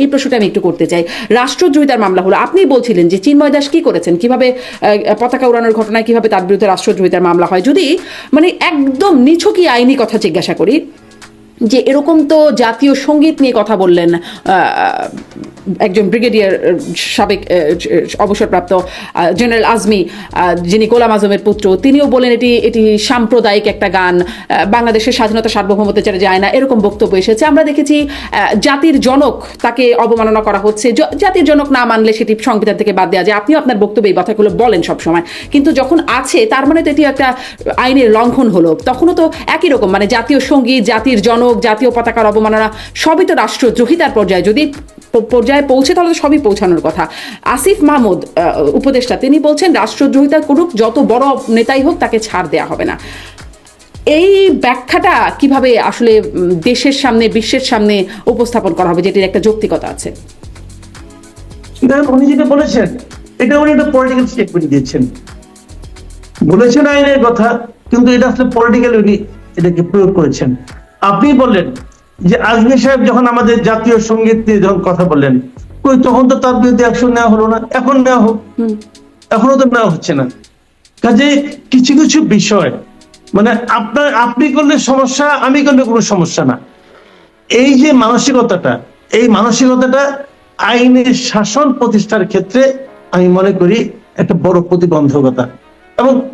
এই প্রশ্নটা আমি একটু করতে চাই। রাষ্ট্রদ্রোহিতার মামলা হলো, আপনি বলছিলেন যে চিন্ময় দাস কি করেছেন? কীভাবে পতাকা উড়ানোর ঘটনায় কীভাবে তার বিরুদ্ধে রাষ্ট্রদ্রোহিতার মামলা হয়? যদি মানে একদম নিছকি আইনি কথা জিজ্ঞাসা করি, যে এরকম তো জাতীয় সংগীত নিয়ে কথা বললেন একজন ব্রিগেডিয়ার সাবেক অবসরপ্রাপ্ত জেনারেল আজমি যিনি গোলাম আজমের পুত্র, তিনিও বলেন এটি এটি সাম্প্রদায়িক একটা গান বাংলাদেশের স্বাধীনতা সার্বভৌমত্ব ছেড়ে যায় না, এরকম বক্তব্য এসেছে। আমরা দেখেছি জাতির জনক তাকে অবমাননা করা হচ্ছে। জাতির জনক না মানলে সেটি সংবিধান থেকে বাদ দেওয়া যায়। আপনিও আপনার বক্তব্যে এই কথাগুলো বলেন সবসময়। কিন্তু যখন আছে, তার মানে তো এটি একটা আইনের লঙ্ঘন হলো। তখনও তো একই রকম মানে জাতীয় সংগীত, জাতির জনক, জাতীয় পতাকার অবমাননা, সবই তো রাষ্ট্রদ্রোহিতার পর্যায়ে। যদি প- পর্যায়ে পৌঁছে, তাহলে সবই পৌঁছানোর কথা। আসিফ মাহমুদ উপদেষ্টা, তিনি বলছেন, রাষ্ট্রদ্রোহিতা করুক, যত বড় নেতাই হোক, তাকে ছাড় দেয়া হবে না। এই ব্যাখ্যাটা কীভাবে আসলে দেশের সামনে, বিশ্বের সামনে উপস্থাপন করা হবে, যেটির একটা যৌক্তিকতা আছে? উনি যেটা বলেছেন, এটা উনি একটা পলিটিক্যাল স্টেটমেন্ট দিয়েছেন। বলেছেন আইনের কথা, কিন্তু এটা আসলে পলিটিক্যাল উনি এটাকে প্রয়োগ করেছেন। আপনি বললেন যে আজমি সাহেব যখন আমাদের জাতীয় সংগীত নিয়ে যখন কথা বললেন কই তখন তো তার বিরুদ্ধে অ্যাকশন নেওয়া হলো না এখন নেওয়া হোক। এখনও তো নেওয়া হচ্ছে না। কাজে কিছু কিছু বিষয় মানে আপনার আপনি করলে সমস্যা আমি করলে কোনো সমস্যা না। এই যে মানসিকতাটা এই মানসিকতাটা আইনের শাসন প্রতিষ্ঠার ক্ষেত্রে আমি মনে করি একটা বড় প্রতিবন্ধকতা। এবং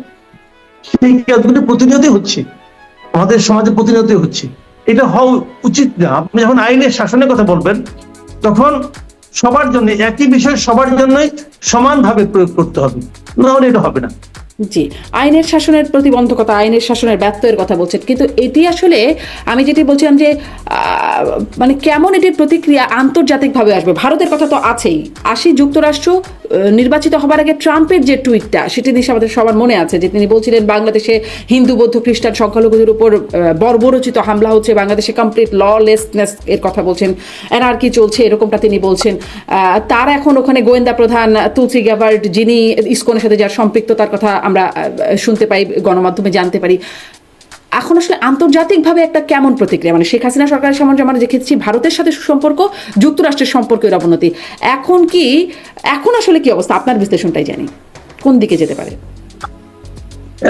সেই কাজগুলি প্রতিনিয়তই হচ্ছে। আমাদের সমাজে প্রতিনিয়তই হচ্ছে। এটা হওয়া উচিত না। আপনি যখন আইনের শাসনের কথা বলবেন তখন সবার জন্য, একই বিষয় সবার জন্যই সমানভাবে প্রয়োগ করতে হবে। না হলে এটা হবে না। জি, আইনের শাসনের প্রতিবন্ধকতা, আইনের শাসনের ব্যত্যয়ের কথা বলছেন। কিন্তু এটি আসলে আমি যেটি বলছিলাম যে মানে কেমন এটির প্রতিক্রিয়া আন্তর্জাতিকভাবে আসবে? ভারতের কথা তো আছেই। আশি যুক্তরাষ্ট্র নির্বাচিত হবার আগে ট্রাম্পের যে টুইটটা, সেটি নিয়ে আমাদের সবার মনে আছে যে তিনি বলছিলেন, বাংলাদেশে হিন্দু, বৌদ্ধ, খ্রিস্টান সংখ্যালঘুদের উপর বর্বরচিত হামলা হচ্ছে, বাংলাদেশে কমপ্লিট ললেসনেস এর কথা বলছেন, এনআরকি চলছে, এরকমটা তিনি বলছেন। তার এখন ওখানে গোয়েন্দা প্রধান তুলসি গ্যাভার্ড যিনি ইসকনের সাথে যার সম্পৃক্ততার কথা আমরা শুনতে পাই গণমাধ্যমে জানতে পারি। এখন আসলে আন্তর্জাতিকভাবে একটা কেমন প্রতিক্রিয়া? মানে শেখ হাসিনা সরকারের সামনে আমরা দেখেছি ভারতের সাথে সুসম্পর্ক যুক্তরাষ্ট্রের সম্পর্কের অবনতি। এখন কি এখন আসলে কি অবস্থা? আপনার বিশ্লেষণটাই জানি। কোন দিকে যেতে পারে?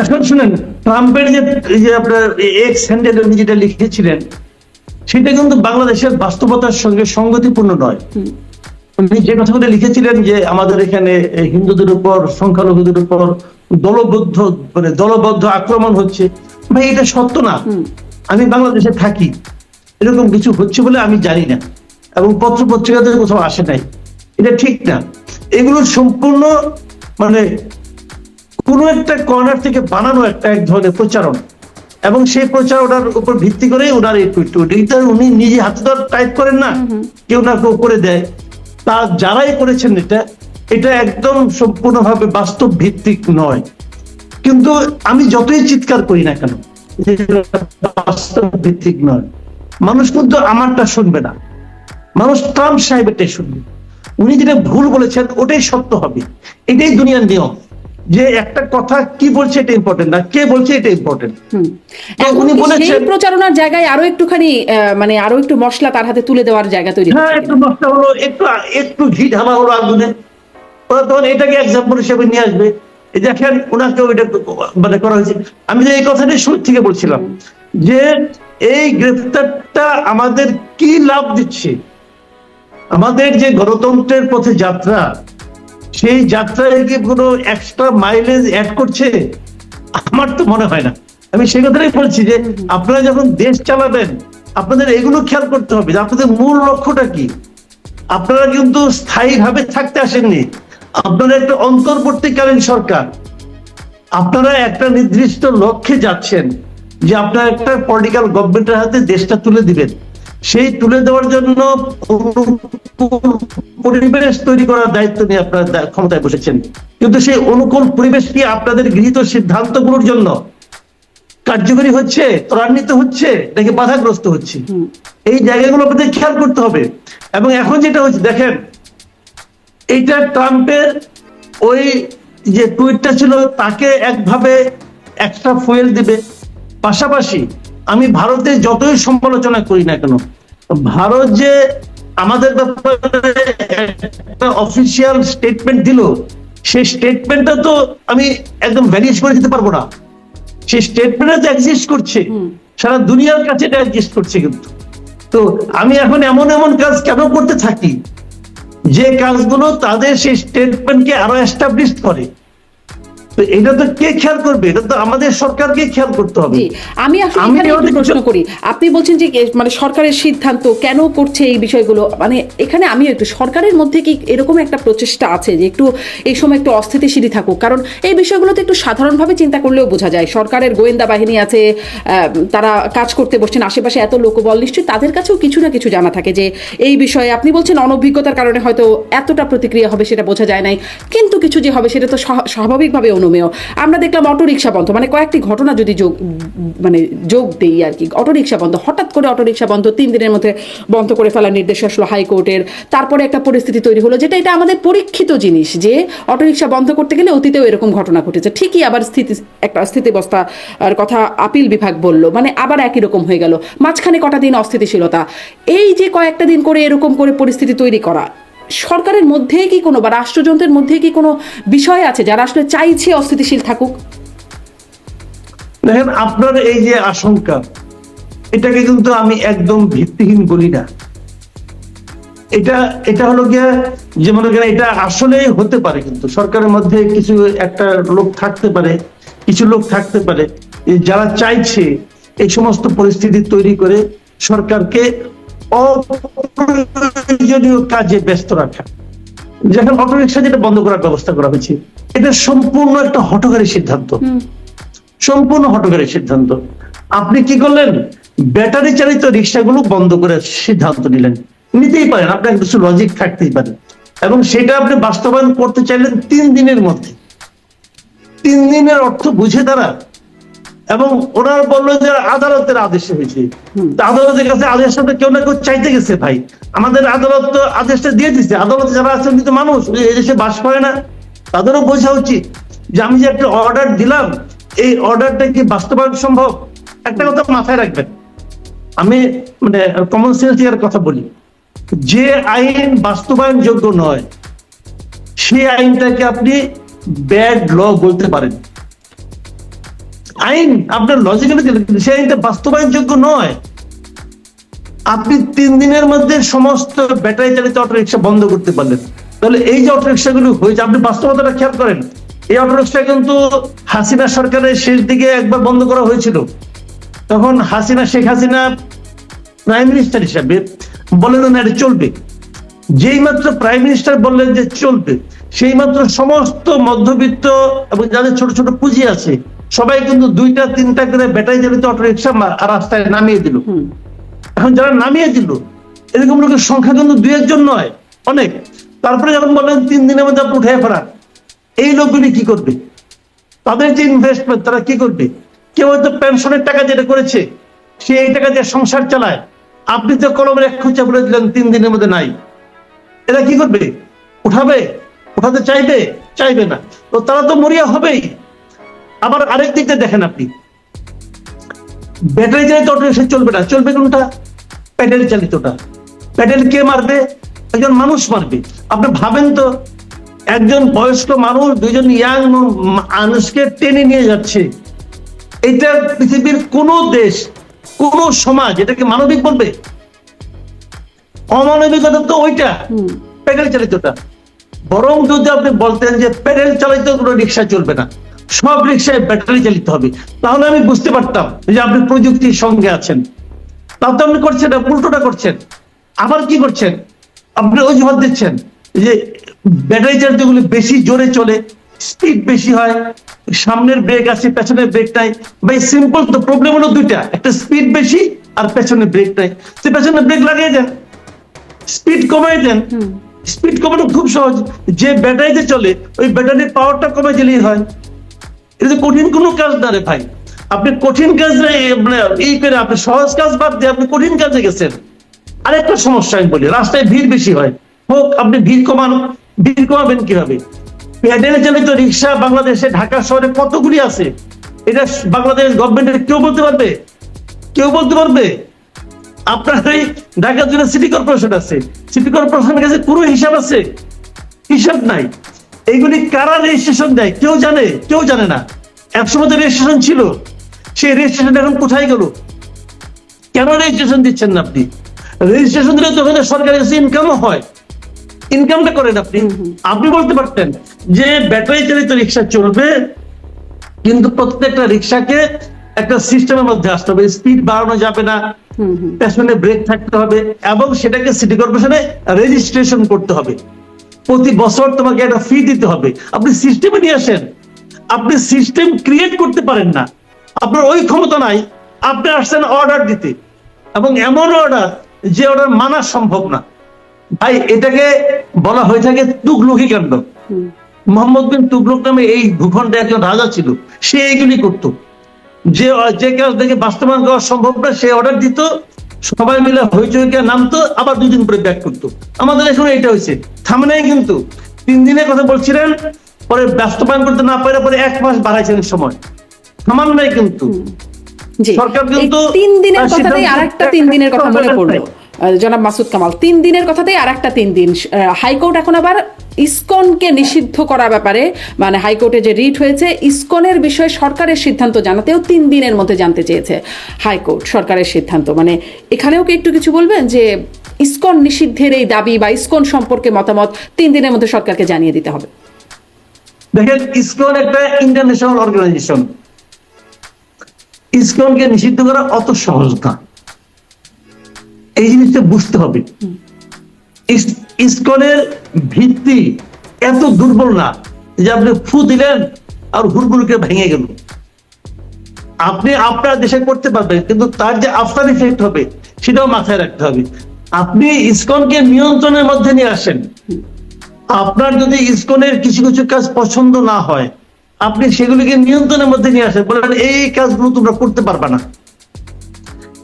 এখন শুনেন ট্রাম্পের যে যে আপনার এক্স হ্যান্ডেল উনি যেটা লিখেছিলেন সেটা কিন্তু বাংলাদেশের বাস্তবতার সঙ্গে সঙ্গতিপূর্ণ নয়। উনি যে কথাগুলো লিখেছিলেন যে আমাদের এখানে হিন্দুদের উপর সংখ্যালঘুদের উপর দলবদ্ধ মানে দলবদ্ধ আক্রমণ হচ্ছে। ভাই এটা সত্য না। আমি বাংলাদেশে থাকি। এরকম কিছু হচ্ছে বলে আমি জানি না। এবং পত্র পত্রিকাতে কোথাও আসে নাই। এটা ঠিক না। এগুলো সম্পূর্ণ মানে কোনো একটা কর্নার থেকে বানানো একটা এক ধরনের প্রচারণ। এবং সেই প্রচারণার উপর ভিত্তি করে ওনার এই টুইট এটা উনি নিজে হাতে তো টাইপ করেন না। কেউ না কেউ করে দেয়। তা যারাই করেছেন এটা এটা একদম সম্পূর্ণভাবে বাস্তব ভিত্তিক নয়। কিন্তু আমি যতই চিৎকার করি না কেন বাস্তব ভিত্তিক নয়। মানুষ কিন্তু আমারটা শুনবে না। মানুষ ট্রাম্প সাহেবেরটাই শুনবে। উনি যেটা ভুল বলেছেন, ওটাই সত্য হবে। এটাই দুনিয়ার নিয়ম। যে একটা কথা কি বলছে এটা ইম্পর্টেন্ট না কে বলছে এটা ইম্পর্টেন্ট এখন উনি বলেছেন- প্রচারণার জায়গায় আরও একটুখানি মানে আরও একটু মশলা তার হাতে তুলে দেওয়ার জায়গা তৈরি হ্যাঁ একটু নষ্ট হলো একটু একটু ঘি ঢালা হলো আগুনে। ওরা তখন এটাকে এক্সাম্পল হিসেবে নিয়ে আসবে। এই দেখেন ওনাকেও এটা মানে করা হয়েছে। আমি যে এই কথাটা শুরু থেকে বলছিলাম যে এই গ্রেফতারটা আমাদের কি লাভ দিচ্ছে? আমাদের যে গণতন্ত্রের পথে যাত্রা সেই যাত্রায় কি কোনো এক্সট্রা মাইলেজ অ্যাড করছে? আমার তো মনে হয় না। আমি সেই কথাটাই বলছি যে, আপনারা যখন দেশ চালাবেন, আপনাদের এগুলো খেয়াল করতে হবে যে, আপনাদের মূল লক্ষ্যটা কি? আপনারা কিন্তু স্থায়ীভাবে থাকতে আসেননি। আপনারা একটা অন্তর্বর্তীকালীন সরকার। আপনারা একটা নির্দিষ্ট লক্ষ্যে যাচ্ছেন যে, আপনারা একটা পলিটিক্যাল গভর্নমেন্টের হাতে দেশটা তুলে দিবেন। সেই তুলে দেওয়ার জন্য পরিবেশ তৈরি করার দায়িত্ব নিয়ে আপনারা ক্ষমতায় বসেছেন। কিন্তু সেই অনুকূল পরিবেশ কি আপনাদের গৃহীত সিদ্ধান্তগুলোর জন্য কার্যকরী হচ্ছে ত্বরান্বিত হচ্ছে নাকি বাধাগ্রস্ত হচ্ছে? এই জায়গাগুলো আপনাদের খেয়াল করতে হবে। এবং এখন যেটা হচ্ছে দেখেন এইটা ট্রাম্পের ওই যে টুইটটা ছিল তাকে একভাবে এক্সট্রা ফুয়েল দিবে। পাশাপাশি আমি ভারতের যতই সমালোচনা করি না কেন ভারত যে আমাদের ব্যাপারে একটা অফিসিয়াল স্টেটমেন্ট দিল সেই স্টেটমেন্টটা তো আমি একদম ভ্যানিশ করে দিতে পারব না। সেই স্টেটমেন্টটা তো এক্সিস্ট করছে। সারা দুনিয়ার কাছে এটা এক্সিস্ট করছে কিন্তু। তো আমি এখন এমন এমন কাজ কেন করতে থাকি? যে কাজগুলো তাদের সেই স্টেটমেন্টকে আরও এস্টাবলিশ করে। তো এটা তো কে খেয়াল করবে? এটা তো আমাদের সরকারকে খেয়াল করতে হবে। আমি আসলে এখানে একটু প্রশ্ন করি। আপনি বলছেন যে মানে সরকারের সিদ্ধান্ত কেন করছে এই বিষয়গুলো? মানে এখানে আমি একটু সরকারের মধ্যে কি এরকম একটা প্রচেষ্টা আছে যে একটু এই সময় একটু অস্থিতিশীলই থাকুক? কারণ এই বিষয়গুলোতে একটু সাধারণভাবে চিন্তা করলেও বোঝা যায় সরকারের গোয়েন্দা বাহিনী আছে আহ, তারা কাজ করতে বসছেন আশেপাশে এত লোকবল নিশ্চয়ই তাদের কাছেও কিছু না কিছু জানা থাকে যে এই বিষয়ে আপনি বলছেন অনভিজ্ঞতার কারণে হয়তো এতটা প্রতিক্রিয়া হবে সেটা বোঝা যায় নাই। কিন্তু কিছু যে হবে সেটা তো স্বা- স্বাভাবিকভাবে অনুমেয় আমরা দেখলাম অটো রিক্সা বন্ধ। মানে কয়েকটি ঘটনা যদি যোগ মানে যোগ দেই আর কি অটো রিক্সা বন্ধ। হঠাৎ করে অটো রিক্সা বন্ধ, তিন দিনের মধ্যে বন্ধ করে ফেলার নির্দেশ আসলো হাইকোর্টের। তারপরে একটা পরিস্থিতি তৈরি হলো, যেটা এটা আমাদের পরীক্ষিত জিনিস যে অটো রিক্সা বন্ধ করতে গেলে অতীতেও এরকম ঘটনা ঘটেছে। ঠিকই আবার স্থিতি, একটা স্থিতিবস্থার কথা আপিল বিভাগ বলল মানে আবার একই রকম হয়ে গেল। মাঝখানে কটা দিন অস্থিতিশীলতা। এই যে কয়েকটা দিন করে এরকম করে পরিস্থিতি তৈরি করা সরকারের মধ্যে কি কোনো বা রাষ্ট্রযন্ত্রের মধ্যে কি কোনো বিষয় আছে যারা আসলে চাইছে অস্থিতিশীল থাকুক? দেখেন, আপনার এই যে আশঙ্কা, এটাকে কিন্তু আমি একদম ভিত্তিহীন বলি না। এটা এটা হলো গিয়ে যে মনে করেন, এটা আসলেই হতে পারে কিন্তু। সরকারের মধ্যে কিছু একটা লোক থাকতে পারে, কিছু লোক থাকতে পারে। যারা চাইছে এই সমস্ত পরিস্থিতি তৈরি করে সরকারকে অপ্রয়োজনীয় কাজে ব্যস্ত রাখা। যেখানে অটোরিক্সা যেটা বন্ধ করার ব্যবস্থা করা হয়েছে এটা সম্পূর্ণ একটা হটকারী সিদ্ধান্ত। সম্পূর্ণ হটকারী সিদ্ধান্ত। আপনি কি করলেন? ব্যাটারি চালিত রিক্সাগুলো বন্ধ করে সিদ্ধান্ত নিলেন। নিতেই পারেন আপনার কিছু লজিক থাকতেই পারে। এবং সেটা আপনি বাস্তবায়ন করতে চাইলেন তিন দিনের মধ্যে। তিন দিনের অর্থ বুঝে তারা এবং ওনার বলল যে আদালতের আদেশে হয়েছে। আদালতের কাছে আদেশটা তো কেউ না কেউ চাইতে গেছে ভাই। আমাদের আদালত তো আদেশটা দিয়ে দিচ্ছে আদালতে যারা আছেন কিন্তু মানুষ এই দেশে বাস করে না তাদেরও বোঝা উচিত যে আমি যে একটা অর্ডার দিলাম এই অর্ডারটা কি বাস্তবায়ন সম্ভব? একটা কথা মাথায় রাখবেন। আমি মানে কমন সেন্স এর কথা বলি। যে আইন বাস্তবায়ন যোগ্য নয় সেই আইনটাকে আপনি ব্যাড ল বলতে পারেন। আইন আপনার লজিক্যালি সেই আইনটা বাস্তবায়ন যোগ্য নয়। আপনি তিন দিনের মধ্যে সমস্ত ব্যাটারি চালিত অটো রিক্সা বন্ধ করতে পারলেন। তাহলে এই যে অটো রিক্সা গুলো হয়েছে, আপনি বাস্তবতাটা খেয়াল করেন। এই অটো রিক্সা কিন্তু হাসিনা সরকারের শেষ দিকে একবার বন্ধ করা হয়েছিল। তখন হাসিনা, শেখ হাসিনা প্রাইম মিনিস্টার হিসাবে বললেন না, এটা চলবে। যেই মাত্র প্রাইম মিনিস্টার বললেন যে চলবে, সেই মাত্র সমস্ত মধ্যবিত্ত এবং যাদের ছোট ছোট পুঁজি আছে সবাই কিন্তু দুইটা তিনটা করে ব্যাটারি চালিত অটো রিক্সা রাস্তায় নামিয়ে দিল। এখন যারা নামিয়ে দিল এরকম লোকের সংখ্যা কিন্তু দুই একজন নয় অনেক। তারপরে যখন বললেন তিন দিনের মধ্যে আপনি উঠে ফেরান এই লোকগুলি কি করবে? তাদের যে ইনভেস্টমেন্ট তারা কি করবে? কেউ হয়তো পেনশনের টাকা যেটা করেছে সে এই টাকা দিয়ে সংসার চালায়। আপনি তো কলমের এক খুঁচা বলে দিলেন তিন দিনের মধ্যে নাই। এরা কি করবে? উঠাবে? উঠাতে চাইবে? চাইবে না। তো তারা তো মরিয়া হবেই। আবার আরেক দিকটা দেখেন আপনি। ব্যাটারি চালিত অটো রিক্সা চলবে না। চলবে কোনটা? প্যাডেল চালিতটা। প্যাডেল কে মারবে? একজন মানুষ মারবে। আপনি ভাবেন তো একজন বয়স্ক মানুষ দুইজন ইয়াং মানুষকে টেনে নিয়ে যাচ্ছে। এটা পৃথিবীর কোন দেশ কোন সমাজ এটাকে মানবিক বলবে? অমানবিকতা তো ওইটা প্যাডেল চালিতটা। বরং যদি আপনি বলতেন যে প্যাডেল চালিত কোনো রিক্সা চলবে না সব রিক্সায় ব্যাটারি চালিত হবে। তাহলে আমি বুঝতে পারতাম যে আপনি প্রযুক্তির সঙ্গে আছেন। তা তো আপনি করছেন না উল্টোটা করছেন। আবার কি করছেন? আপনি অজুহাত দিচ্ছেন যে ব্যাটারি চালিতগুলো বেশি জোরে চলে স্পিড বেশি হয় সামনের ব্রেক আছে পেছনের ব্রেক নাই। ভাই সিম্পল তো প্রবলেম হলো দুইটা। একটা স্পিড বেশি আর পেছনে ব্রেক নাই। সে পেছনে ব্রেক লাগিয়ে দেন। স্পিড কমাই দেন। স্পিড কমানো খুব সহজ। যে ব্যাটারিতে চলে ওই ব্যাটারির পাওয়ারটা কমে দিলেই হয়। এটা কঠিন কোনো কাজ না রে ভাই। আপনি কঠিন কাজ মানে এই করে আপনি সহজ কাজ বাদ দিয়ে আপনি কঠিন কাজে গেছেন। আরেকটা সমস্যা আমি বলি, রাস্তায় ভিড় বেশি হয়। হোক, আপনি ভিড় কমান, ভিড় কমাবেন কীভাবে? প্যাডেল চালিত রিক্সা বাংলাদেশে, ঢাকা শহরে কতগুলি আছে? এটা বাংলাদেশ গভর্নমেন্টের কেউ বলতে পারবে? কেউ বলতে পারবে? আপনার এই ঢাকা জেলা সিটি কর্পোরেশন আছে সিটি কর্পোরেশনের কাছে পুরো হিসাব আছে? হিসাব নাই। এইগুলি কারা রেজিস্ট্রেশন দেয়? কেউ জানে কেউ জানে না। একসময় তো রেজিস্ট্রেশন ছিল। সেই রেজিস্ট্রেশন এখন কোথায় গেল? কেন রেজিস্ট্রেশন দিচ্ছেন না আপনি? রেজিস্ট্রেশন দিলে তো ওখানে সরকারের কাছে ইনকামও হয়। ইনকামটা করেন আপনি। আপনি বলতে পারতেন যে ব্যাটারি চালিত রিক্সা চলবে কিন্তু প্রত্যেকটা রিক্সাকে একটা সিস্টেমের মধ্যে আসতে হবে। স্পিড বাড়ানো যাবে না। পেছনে ব্রেক থাকতে হবে এবং সেটাকে সিটি কর্পোরেশনে রেজিস্ট্রেশন করতে হবে। প্রতি বছর তোমাকে একটা ফি দিতে হবে। আপনি সিস্টেমে নিয়ে আসেন। আপনি সিস্টেম ক্রিয়েট করতে পারেন না। আপনার ওই ক্ষমতা নাই। আপনি আসছেন অর্ডার দিতে। এবং এমন অর্ডার যে অর্ডার মানা সম্ভব না। ভাই এটাকে বলা হয়ে থাকে তুগলুকি কাণ্ড। হুম। মোহাম্মদ বিন তুগলক নামে এই ভূখণ্ডে একজন রাজা ছিল। সে এইগুলি করত। যে যে কাজ দেখে বাস্তবায়ন করা সম্ভব না সে অর্ডার দিত। সবাই মিলে হইচইকে নামতো আবার দুদিন পরে ব্যাক করতো। আমাদের এখানে এটা হয়েছে থামে নাই কিন্তু। তিন দিনের কথা বলছিলেন পরে বাস্তবায়ন করতে না পারে পরে এক মাস বাড়াইছেন সময়। থামান নাই কিন্তু। সরকার কিন্তু তিন দিনের কথা আরেকটা তিন দিনের কথা বলে পড়ল। জনাব মাসুদ কামাল, তিন দিনের কথাতেই আর একটা তিন দিন। হাইকোর্ট এখন আবার ইসকনকে নিষিদ্ধ করার ব্যাপারে মানে হাইকোর্টে যে রিট হয়েছে, ইসকনের বিষয়ে সরকারের সিদ্ধান্ত জানাতেও তিন দিনের মধ্যে জানতে চেয়েছে হাইকোর্ট সরকারের সিদ্ধান্ত। মানে এখানেও কি একটু কিছু বলবেন যে ইসকন নিষিদ্ধের এই দাবি বা ইসকন সম্পর্কে মতামত তিন দিনের মধ্যে সরকারকে জানিয়ে দিতে হবে? দেখেন, ইসকন একটা ইন্টারন্যাশনাল অর্গানাইজেশন ইসকনকে নিষিদ্ধ করা অত সহজ না। এই জিনিসটা বুঝতে হবে। ইস- ইসকনের ভিত্তি এত দুর্বল না যে আপনি ফু দিলেন আর হুড়গুড়কে ভেঙে গেল। আপনি আপনার দেশে করতে পারবেন, কিন্তু তার যে আফটার ইফেক্ট হবে, সেটাও মাথায় রাখতে হবে। আপনি ইসকনকে নিয়ন্ত্রণের মধ্যে নিয়ে আসেন। আপনার যদি ইসকনের কিছু কিছু কাজ পছন্দ না হয়, আপনি সেগুলিকে নিয়ন্ত্রণের মধ্যে নিয়ে আসেন, বলেন এই কাজগুলো তোমরা করতে পারবে না।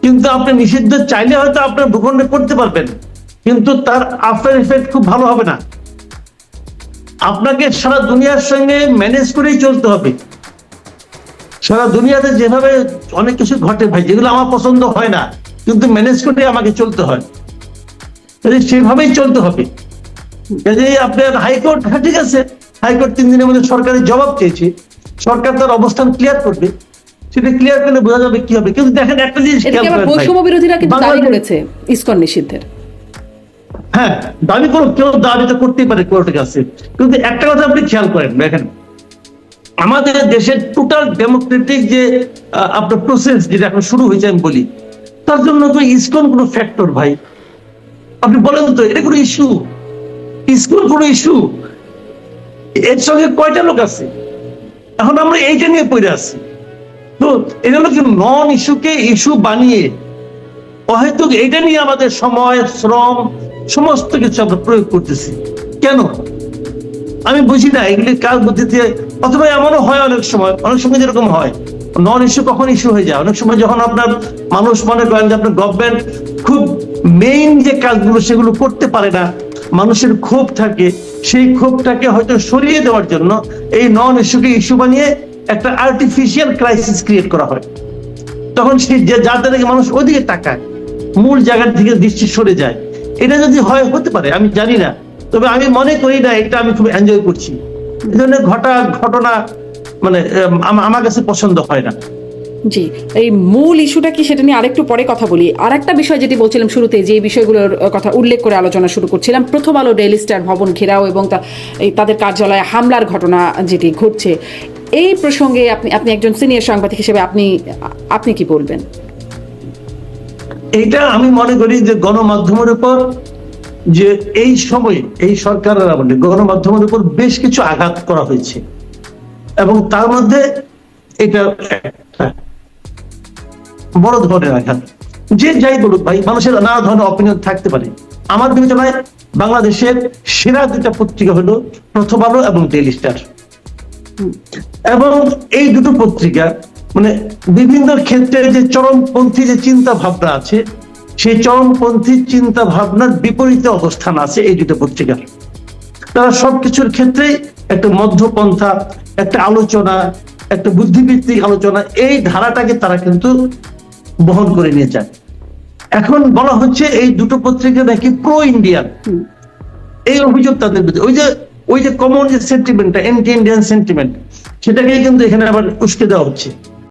কিন্তু আপনি নিষিদ্ধ চাইলে হয়তো আপনার ভূখণ্ডে করতে পারবেন, কিন্তু তার আফটার ইফেক্ট খুব ভালো হবে না। আপনাকে সারা দুনিয়ার সঙ্গে ম্যানেজ করেই চলতে হবে। সারা দুনিয়াতে যেভাবে অনেক কিছু ঘটে ভাই, যেগুলো আমার পছন্দ হয় না, কিন্তু ম্যানেজ করে আমাকে চলতে হয়। সেভাবেই চলতে হবে। আপনার হাইকোর্ট হ্যাঁ ঠিক আছে। হাইকোর্ট তিন দিনের মধ্যে সরকারের জবাব চেয়েছে। সরকার তার অবস্থান ক্লিয়ার করবে। সেটা ক্লিয়ার করলে বোঝা যাবে কি হবে। কিন্তু দেখেন একটা জিনিস। বৈষম্য বিরোধীরা কিন্তু দাবি করেছে ইসকন নিষিদ্ধের। হ্যাঁ দাবি করো কেউ দাবি তো করতেই পারে কোর্টের কাছে কিন্তু একটা কথা আপনি খেয়াল করেন দেখেন। আমাদের দেশের টোটাল ডেমোক্রেটিক যে আপনার প্রসেস যেটা এখন শুরু হয়েছে আমি বলি তার জন্য তো ইসকন কোনো ফ্যাক্টর ভাই। আপনি বলেন তো এটা কোনো ইস্যু ইসকন কোনো ইস্যু এর সঙ্গে কয়টা লোক আছে? এখন আমরা এইটা নিয়ে পড়ে আছি। তো হলো কি নন ইস্যুকে ইস্যু বানিয়ে হয়তো এটা নিয়ে আমাদের সময়, শ্রম, সমস্ত কিছু আমরা প্রয়োগ করতেছি। কেন? আমি বুঝি না, এগুলি কার বুদ্ধিতে, অথবা এমনও হয় অনেক সময় অনেক সময় যেরকম হয়। নন ইস্যু কখন ইস্যু হয়ে যায়? অনেক সময় যখন আপনার মানুষ মনে করেন যে আপনার গভর্নমেন্ট খুব মেইন যে কাজগুলো সেগুলো করতে পারে না, মানুষের ক্ষোভ থাকে, সেই ক্ষোভটাকে হয়তো সরিয়ে দেওয়ার জন্য এই নন ইস্যুকে ইস্যু বানিয়ে একটা আর্টিফিশিয়াল ক্রাইসিস ক্রিয়েট করা হয়। তখন সেই যে যার দ্বারা কি মানুষ ওদিকে তাকায়, মূল জায়গার থেকে দৃষ্টি সরে যায়। এটা যদি হয়, হতে পারে, আমি জানি না। তবে আমি মনে করি না, এটা আমি খুব এনজয় করছি। এই ধরনের ঘটা, ঘটনা মানে আমার কাছে পছন্দ হয় না। জি, এই মূল ইস্যুটা কি সেটা নিয়ে আরেকটু পরে কথা বলি। আর একটা বিষয় যেটি বলছিলাম শুরুতে, যে বিষয়গুলোর কথা উল্লেখ করে আলোচনা শুরু করছিলাম, প্রথম আলো ডেইলি স্টার ভবন ঘেরাও এবং তাদের কার্যালয়ে হামলার ঘটনা যেটি ঘটছে এই প্রসঙ্গে আপনি আপনি একজন সিনিয়র সাংবাদিক হিসেবে আপনি আপনি কি বলবেন? এটা আমি মনে করি যে গণমাধ্যমের উপর যে এই সময়ে এই সরকারের আমলে গণমাধ্যমের উপর বেশ কিছু আঘাত করা হয়েছে। এবং তার মধ্যে এটা বড় ধরনের আঘাত। যে যাই বলুক ভাই, মানুষের নানা ধরনের অপিনিয়ন থাকতে পারে। আমার বিবেচনায় বাংলাদেশের সেরা দুটা পত্রিকা হলো প্রথম আলো এবং ডেইলি স্টার এবং এই দুটো পত্রিকা মানে বিভিন্ন ক্ষেত্রে যে চরমপন্থী যে চিন্তা ভাবনা আছে, সেই চরমপন্থী চিন্তা ভাবনার বিপরীতে অবস্থান আছে এই দুটো পত্রিকার। তারা সবকিছুর ক্ষেত্রে একটা মধ্যপন্থা, একটা আলোচনা, একটা বুদ্ধিভিত্তিক আলোচনা, এই ধারাটাকে তারা কিন্তু বহন করে নিয়ে যায়। এখন বলা হচ্ছে এই দুটো পত্রিকা নাকি প্রো ইন্ডিয়ান এই অভিযোগ তাদের বিরুদ্ধে। ওই যে ওই যে কমন যে সেন্টিমেন্টটা এন্টি ইন্ডিয়ান সেন্টিমেন্ট সেটাকেই কিন্তু এখানে আবার উস্কে দেওয়া হচ্ছে।